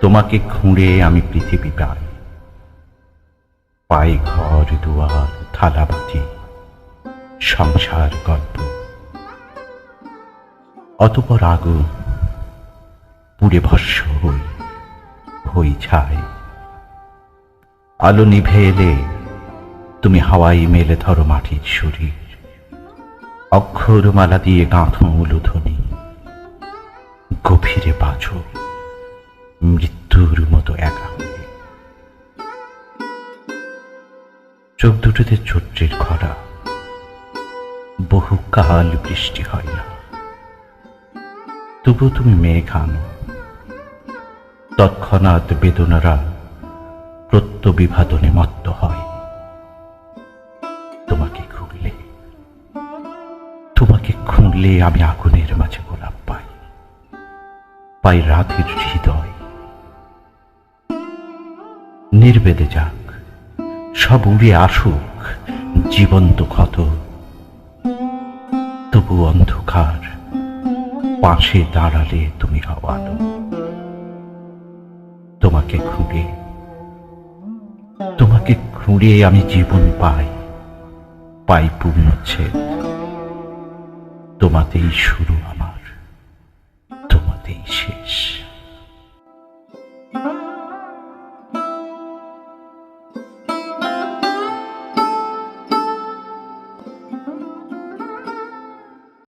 তোমাকে খুঁড়ে আমি পৃথিবী পাই। পাই ঘর, দুয়ার, থালাবাটি, সংসার গল্প। অতপর আগুন পুড়ে ভস্য হই হই ছাই। আলো নিভে এলে তুমি হাওয়াই মেলে ধরো মাটির শরীর। অক্ষরমালা দিয়ে গাঁথো উলুধ্বনি। গভীরে বাঁচো। মৃত্যুর মতো একা হয়ে। চোখ দুটোতে চৈত্রের খরা। বহুকাল বৃষ্টি হয় না। তবু তুমি মেঘ আনো। তৎক্ষণাৎ বেদনারা প্রত্যবিভাদনে মত্ত হয়। তোমাকে খুঁড়লে তোমাকে খুঁড়লে আমি আগুনের মাঝে গোলাপ পাই। পাই রাতের হৃদয়। নির্বেদে যাক, সব উড়ে আসুক জীবন্ত ক্ষত। তবু অন্ধকার পাশে দাঁড়ালে তুমি হও আলো তোমাকে খুঁড়ে তোমাকে খুঁড়ে আমি জীবন পাই পাই পূর্ণচ্ছেদ। তোমাতেই শুরু আমার